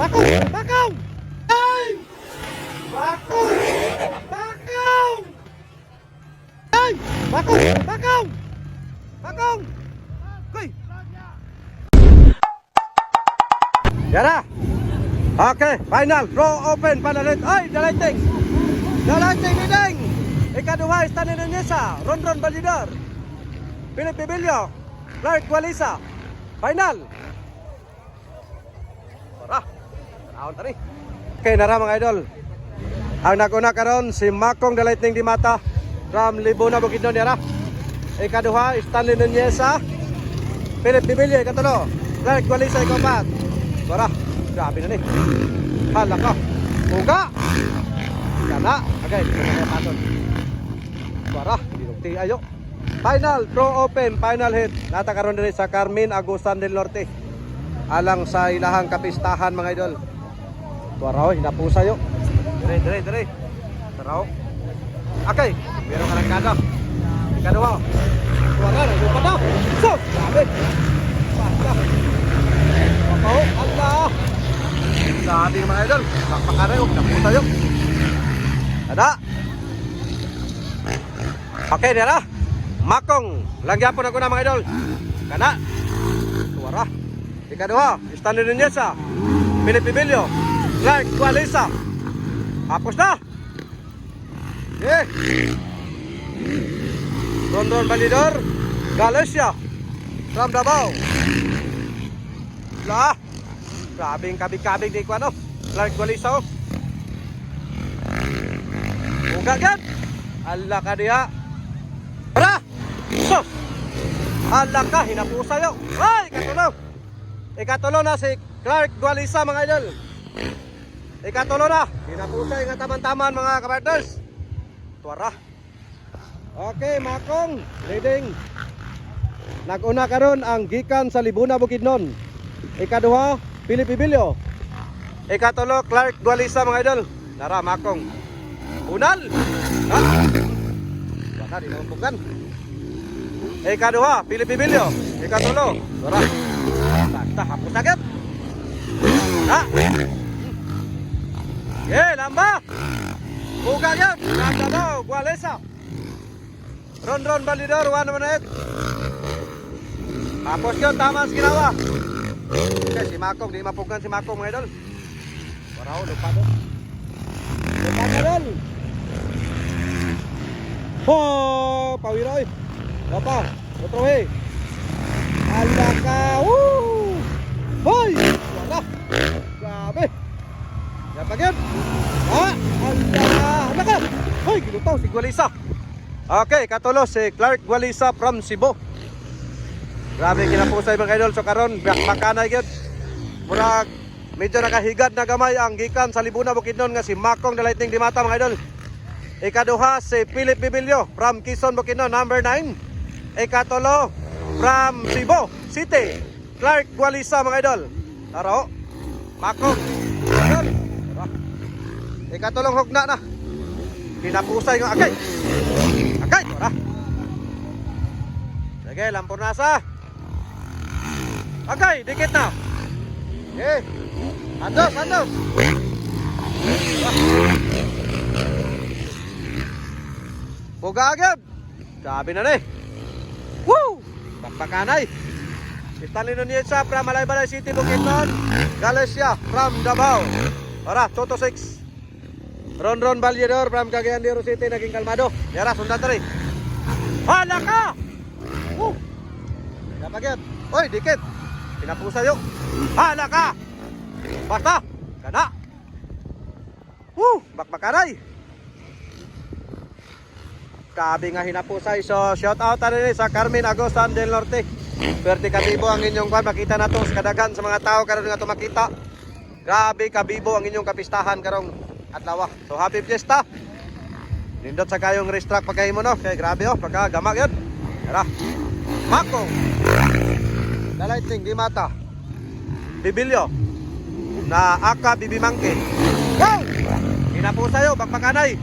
Bakaw! Bakaw! Ay! Bakaw! Bakaw! Ay! Bakaw! Bakaw! Bakaw! Koy! Yan na! Okay, final. Draw open, panalit. Ay, dalating! Dalating ni Deng! Ikaduha, Stanley Nuneza. Ron Ron Balidor. Philip Bibilio. Clark Walisa. Final! Tara! Tanaon tani. Okay, nara mga idol. Ang naguna karon si Makong the Lightning di Mata from Libuna Bukidnon yara. Ikaduha, Stanley Nuneza. Philip Bibilio, ikatulo. Clark Walisa, ikapat. Tara! Grabe na ni. Hala ka. Uga! Kana. Okay, kaya paton. Tara, dinugti ayo. Final, throw open, final hit. Nata karon diri sa Carmen Agusan del Norte. Alang sa ilahang kapistahan mga idol. Tuwaraw, hinapusa yo. Dire, dire, dire. Taraw. Okay, meron ka lang kada. Ikaduha. Tuwaran, yung kada. So, sabi. Basta. Oh, Allah. Sabi mga idol, pakpakareho, hinapusa yo. Ada. Okay, dira. Makong, langya po na ko na mga idol. Kana. Tuwara. Ikaduha, Stanley Nuneza. Philip Bibilio. Clark Kualisa. Tapos na. Yeah. Rondon Balidor. Galicia. From Davao. La. Grabing kabig-kabig di ko ano. Clark Kualisa oh. Uga gad. Allah ka diha. Tara! Sus! Allah ka, hinapusa yo. Ay, katulo. Ikatulo na si Clark Dualisa mga idol. Ikatulo na. Hinapusa yung taman-taman mga kapartners. Tuwara. Okay, Makong. Leading. Naguna karon ang gikan sa Libuna Bukidnon. Ikaduha, Philip Ibilio. Ikatulo, Clark Dualisa mga idol. Tara, Makong. Unal! Ha? Wala, di naman bukan. Ikaduha, Philip Ibilio. Ikatulo, Tara. Basta, hapos agad. Ha? Eh, lamba! Buka yan! Lamba mo, Gualesa. Ron Ron Balidor, one minute. Tapos yun, tama ang ginawa. Okay, si Makong, di mapugan si Makong idol. Parao, lupa doon. Lupa ka doon. Ho! Pawiroy. Apa? Otro he. Hala ka. Woo! Hoy! Wala. Grabe. Yan pa gyud. Ha? Hala. Hala ka. Hoy, kilutaw si Gualisa. Okay, katulo si Clark Gualisa from Cebu. Grabe kinapusay mga idol so karon bakanay gyud. Murag medyo nakahigad na gamay ang gikan sa Libuna Bukidnon nga si Makong the Lightning Dimata mga idol. Ikaduha si Philip Bibilio from Quezon Bukidnon number 9. Ikatulo from Cebu City. Clark Gualisa mga idol. Taro. Makong. Ikatulong hugna na. Pinapusay ng akay. Akay. Tara. Sige, lampurnasa. Akay, dikit na. Okay. Andos, andos. Buga agad. Sabi na ni. Woo! Bakbakanay. Stanley Nuneza from Malaybalay City, Bukidnon. Galicia from Davao. Ora, 2 to 6. Ron Ron Valyador from Cagayan de Oro City, naging kalmado. Yara, sundan tari. Hala ka! Woo! Napagyan. Oy, dikit. Pinapusa yun. Hala ka! Basta! Kana! Woo! Bakbakanay! Kabi nga hinapusay. So, shout out rin sa Carmen Agosan del Norte. Pwerte kabibo ang inyong kwan. Makita na to sa kadagan sa mga tao karon nga to makita. Grabe kabibo ang inyong kapistahan karong adlaw. So, happy fiesta! Nindot sa kayong restrack pagkahimo no. Kay grabe oh, pagka gamak yun. Tara. Mako. The di mata. Bibilyo. Na aka bibimangke. Go! Hinapusayo bakbakanay.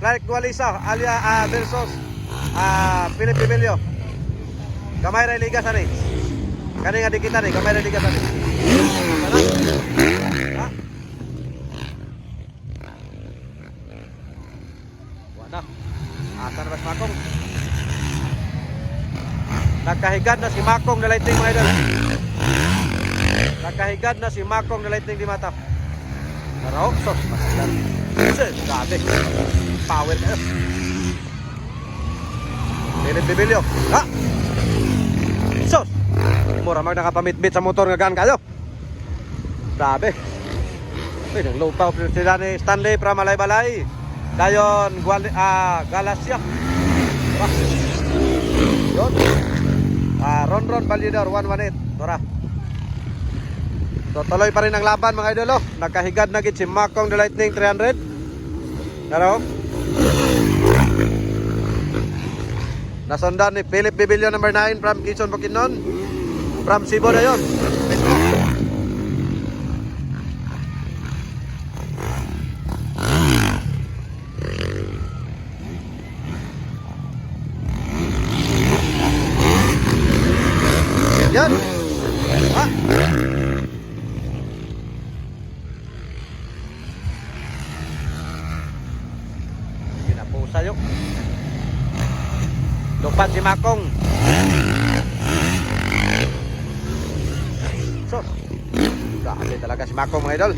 Clark Dualisa alia ah, versus ah Philip Bibilio. Gamay ra liga sa ni. Kani nga di kita ni, gamay ra liga sa ni. Tara. Nakahigad na si Makong na lighting mga idol. Nakahigad na si Makong na lighting di mata. Pero, sos, masilan. Sus, grabe. Power kayo. Philip Bibilio. Ha? Sos! Mura mag nakapamit-bit sa motor nga gaan kayo. Grabe. Uy, nang lupaw sila ni Stanley para malay-balay. Dayon, Gual ah, Galacia. Yun. Ah, Ron Ron Validor 118. Tara. So tuloy pa rin ang laban mga idolo. Nagkahigad na gid si Makong the Lightning 300. Pero Nasundan ni Philip Bibilio number 9 from Quezon Bukidnon. From Cebu na yun. Yan. Ah. Ginapusa yun. Lupat si Makong. Sos. Grabe talaga si Makong mga idol.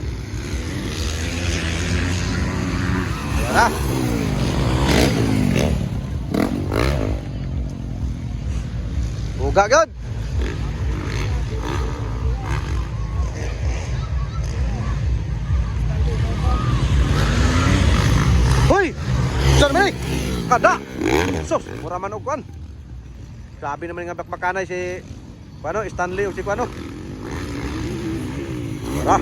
Yan na. Buga good. Hoy! Sir Malik! Kada! Sus, mura man Grabe naman nga bakbakanay si ano, Stanley o si ano. Tara.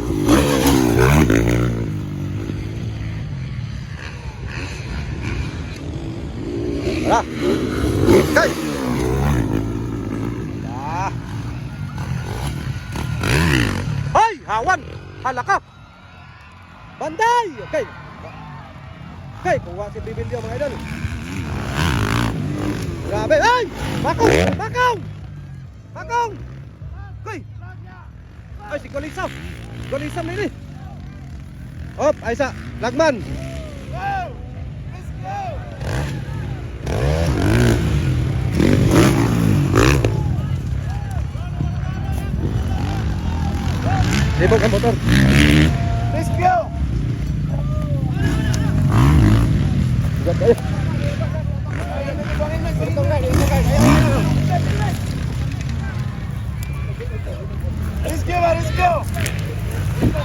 Tara. Kay. Ah. Hoy, hawan. Halaka. Banday. Okay. Okay, kuha si Bibilyo mga idol. Grabe, ay! Bakong! Bakong! Bakong! Koy! Ay, si Kulisam! Kulisam nini! Op, ay sa, Lagman! Libog ang motor. Rescue! Sigat kayo.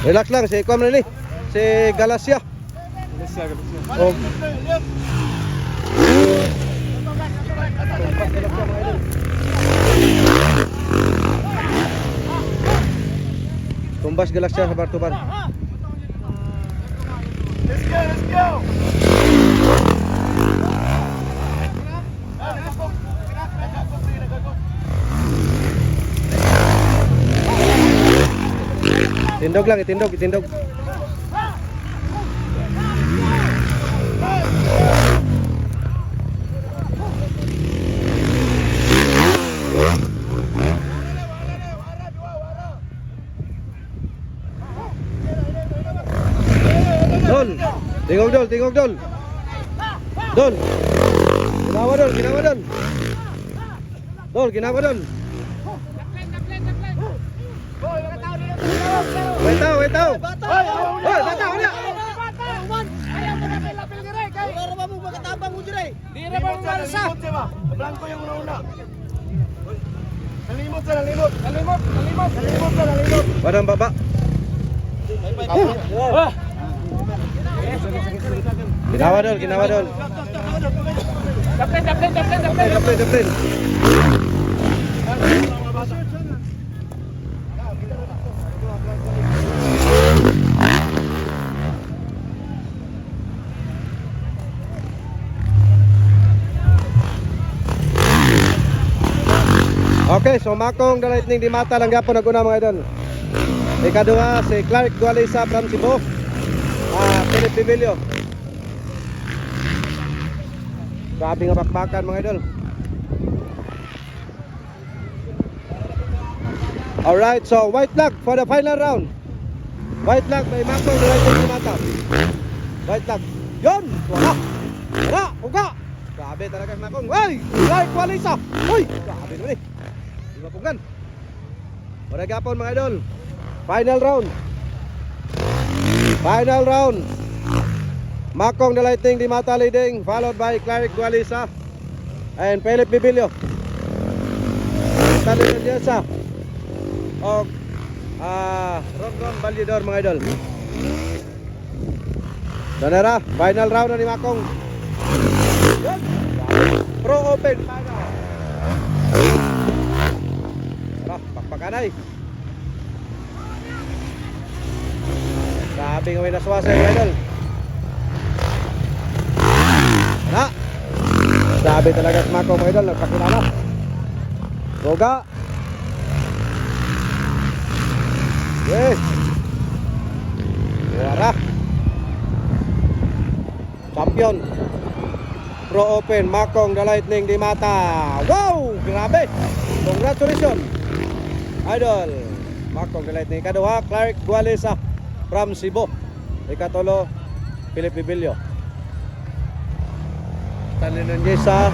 Relax lang, si Kwam nini. Si Galacia. Oh, Tumbas Galacia sa Bartuban. Rescue! Rescue! Tindog lang, itindog, itindog. Dol, tingog dol, tingog dol. Dol. Ginawa dol, ginawa dol. Dol, ginawa dol. Ba? Blanco yung una-una. Nalimot siya, nalimot. Nalimot, nalimot. Nalimot siya, nalimot. Padang baba. Ginawa dol, ginawa dol. Daplin, daplin, daplin, daplin. Daplin, daplin. Okay, so Makong the Lightning di mata lang gapon naguna mga idol. Ikaduha si Clark Gualisa from Cebu. Ah, Philip Bibilio. Grabe nga bakbakan mga idol. Alright, so white flag for the final round. White flag by Makong the Lightning di mata. White flag. Yun! Wala! Wala! Uga! Grabe talaga Makong. Ay! Clark Gualisa! Uy! Grabe naman eh. Punggan? Wala gapon mga idol. Final round. Final round. Makong the Lightning Di Mata leading followed by Claric Gualisa and Philip Bibilio. Stanley Nuneza. O ah Ron Ron Validor mga idol. Danera, final round na ni Makong. Yan. Pro Open. Tara, pakpakanay. Sabi nga may naswasa yung idol. Na. Sabi talaga sa Mako mga idol, nagpakilala. Boga. Yes. Wara. Champion. Pro Open, Makong the Lightning di mata. Wow! Grabe! Congratulations! Idol, Makong the Lightning. Kaduha, Clark Gualesa from Cebu. Ikatulo, Philip Bibilio. Stanley Nunez sa.